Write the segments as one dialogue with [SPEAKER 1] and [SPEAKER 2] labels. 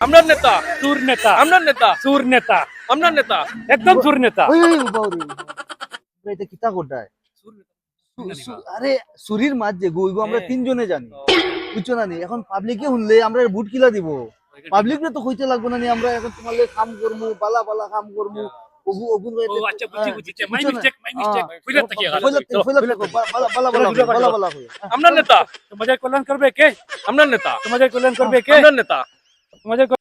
[SPEAKER 1] আপনার নেতা।
[SPEAKER 2] সুর নেতা।
[SPEAKER 1] নেতা।
[SPEAKER 2] সুর নেতা।
[SPEAKER 1] নেতা।
[SPEAKER 2] একদম সুর নেতা।
[SPEAKER 3] ওই ওই বাউরি এটা কিতা কোটায় আরে সুরির মাঝ যে গইব আমরা
[SPEAKER 1] হ্যাঁ।
[SPEAKER 3] তিনজনে জানি। বুঝছ না এখন পাবলিকে শুনলে আমরা বুট কিলা দিব। পাবলিক তো কইতে লাগবো না আমরা এখন তোমার লগে কাম করমু বালা বালা কাম করমু। ওগু
[SPEAKER 2] ও আচ্ছা বুঝছি বুঝছি। My mistake my mistake. বুঝলে তাকিয়ে গেল
[SPEAKER 3] বালা বালা বালা বালা বালা
[SPEAKER 1] আপনার নেতা।
[SPEAKER 2] তোমাদের কল্যাণ করবে কে?
[SPEAKER 1] আপনার নেতা।
[SPEAKER 2] তোমাদের কল্যাণ করবে কে?
[SPEAKER 1] নেতা।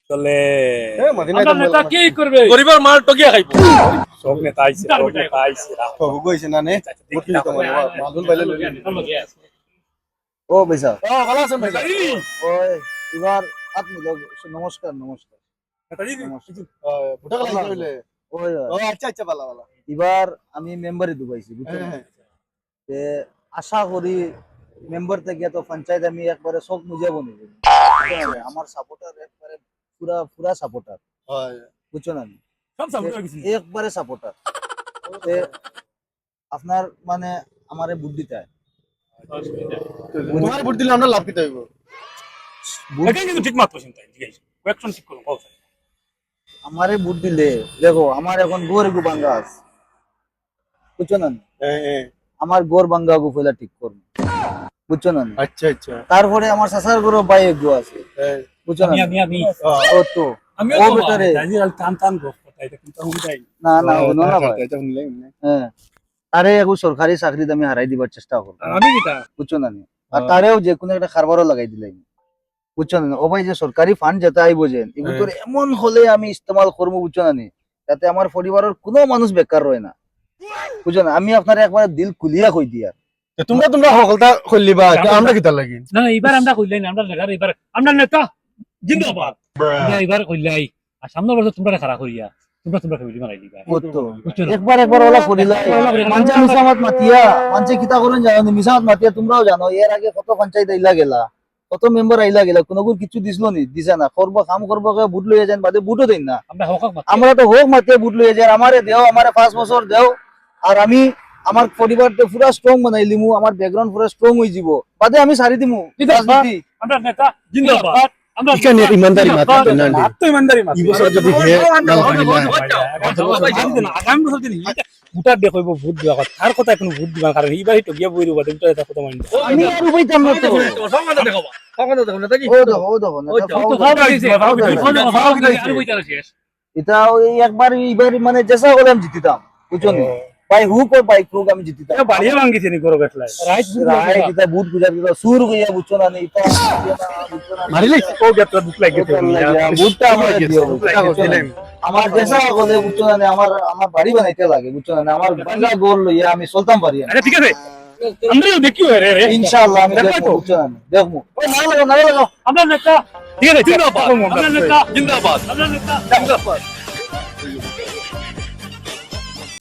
[SPEAKER 2] চলে।
[SPEAKER 3] হ্যাঁ,
[SPEAKER 2] নেতা কি করবে?
[SPEAKER 1] গরিবের মাল টকিয়া খাইব।
[SPEAKER 2] সব নেতা আইছে সব নেতা আইছে।
[SPEAKER 3] কইছে না নে?
[SPEAKER 2] দেখি না,
[SPEAKER 3] মাদুল বাইলে লই ও বেসা ও ভালো আছেন ভাই। ওই এবার আপনি নমস্কার নমস্কার। ওই ওই।
[SPEAKER 4] আচ্ছা আচ্ছা ভালো ভালো।
[SPEAKER 3] এবার আমি মেম্বারই দুবাইছি বুঝছেন? তে আশা করি মেম্বার থেকে তো পঞ্চায়েত আমি একবারে সব মুজে বনিব আমার সাপোর্টার পুরা পুরা সাপোর্টার বুঝছ না?
[SPEAKER 2] হয়ে
[SPEAKER 3] একবারে সাপোর্টার আপনার মানে আমারে বুদ্ধিটা
[SPEAKER 4] তোমার ভোট দিলে আমরা লাভ কিতে হইব?
[SPEAKER 2] এটা কিন্তু ঠিক মাত্র চিন্তা জিজ্ঞাসা কোয়েকশন ঠিক করুন কথা
[SPEAKER 3] আমারে বুট দিলে দেখো আমার এখন গোর গু বাঙ্গা আছে। বুঝছ না? আমার গোর বাঙ্গা গু ফেলা ঠিক করব বুঝছ না?
[SPEAKER 4] আচ্ছা আচ্ছা।
[SPEAKER 3] তারপরে আমার শাসার গরু বাই গু আছে। না
[SPEAKER 2] আমি আমি আমি
[SPEAKER 3] ও তো।
[SPEAKER 2] আমি
[SPEAKER 3] ও বেটারে
[SPEAKER 2] আজকাল টান টান গপ কথা এটা কিন্তু হুই
[SPEAKER 3] না না শুনো না ভাই।
[SPEAKER 4] এটা শুনলে শুনলে।
[SPEAKER 3] হ্যাঁ। তারে একু সরকারি চাকরি আমি হারাই দিবার চেষ্টা করব।
[SPEAKER 2] আমি কিটা
[SPEAKER 3] বুঝছ না আর তারেও যে কোনো একটা খারবারও লাগাই দিলাই বুঝছ না ও ভাই যে সরকারি ফান্ড যেতে আইব যে এগুলো এমন হলে আমি ইস্তেমাল করব বুঝছ না? যাতে আমার পরিবারের কোনো মানুষ বেকার রয় না। বুঝছ না? আমি আপনার একবার দিল খুলিয়া কই দিয়া
[SPEAKER 4] তোমরা তোমরা সকলটা খুললিবা আমরা কিতা লাগি?
[SPEAKER 2] না না এবার আমরা কইলাই না আমরা এবার আমরা নেতা। জিন্দাবাদ। এবার কইলাই আর সামনে বছর তোমরা করিয়া তোমরা তোমরা কইলি মারাই দিবা।
[SPEAKER 3] একবার একবার ওলা করিলা। মিসামাত মাতিয়া মানছে কিতা করেন জানো মিসামাত মাতিয়া তোমরাও জানো এর আগে কত পঞ্চায়েত আইলা গেলা কত মেম্বার আইলা গেলা কোনোগুর কিছু দিছিল নি দিছে না করব কাম করব কে বুট লইয়া যান বাদে বুটও দেন না।
[SPEAKER 2] আমরা মাতি
[SPEAKER 3] আমরা তো হোক মাতিয়ে বুট লইয়া যাই আমারে দেও আমারে পাঁচ বছর দেও আর আমি আমার পরিবারটা পুরা স্ট্রং বানাই লিমু আমার ব্যাকগ্রাউন্ড পুরা স্ট্রং হয়ে যাব বাদে আমি সারি দিমু
[SPEAKER 2] আমরা নেতা জিন্দাবাদ।
[SPEAKER 4] এখানে ইমানদারি মাত্র
[SPEAKER 2] জিন্দাবাদ।
[SPEAKER 4] না নি।
[SPEAKER 2] মাত্র ইমানদারি মাত্র।
[SPEAKER 4] এই বছর যদি হে
[SPEAKER 2] আগামী বছর দিন ভোটার দেখব ভোট দিবা কথা তার কথা কোনো ভোট দিবা কারণ এইবার তো গিয়া বই রবা তুমি এটা কথা মানি
[SPEAKER 3] আমি আর না
[SPEAKER 1] দেখাবো
[SPEAKER 3] ও ও না, তো, এটা একবার এইবার মানে করে আমি জিতিতাম বুঝছ by hook or by crook আমি জিতিতাম
[SPEAKER 2] এটা বাড়িয়ে ভাঙ্গিছে নি গরো বেটলাই রাইট
[SPEAKER 3] রায় কিতা বুট গুজা কিতা সুর গইয়া বুঝছ না নি এটা বুঝছ না নি।
[SPEAKER 4] মারিলে
[SPEAKER 2] ও গেটটা দুখ লাগে
[SPEAKER 3] বুটটা লাগিয়া, বুটটা আমার দিও বুঝছ আমার জেসা হলে বুঝছ না আমার আমার বাড়ি বানাইতে লাগে বুঝছ না? আমার বাংলা গোল লইয়া আমি চলতাম পারি
[SPEAKER 2] আরে ঠিক আছে। আমরাও দেখিও রে রে।
[SPEAKER 3] ইনশাআল্লাহ আমি
[SPEAKER 2] দেখো
[SPEAKER 3] দেখব বুঝছ না? দেখব। ওই না লাগাও না লাগাও
[SPEAKER 2] আমরা নেতা। ঠিক আছে
[SPEAKER 1] জিন্দাবাদ।
[SPEAKER 2] আমরা নেতা।
[SPEAKER 1] জিন্দাবাদ।
[SPEAKER 2] আমরা নেতা।
[SPEAKER 1] জিন্দাবাদ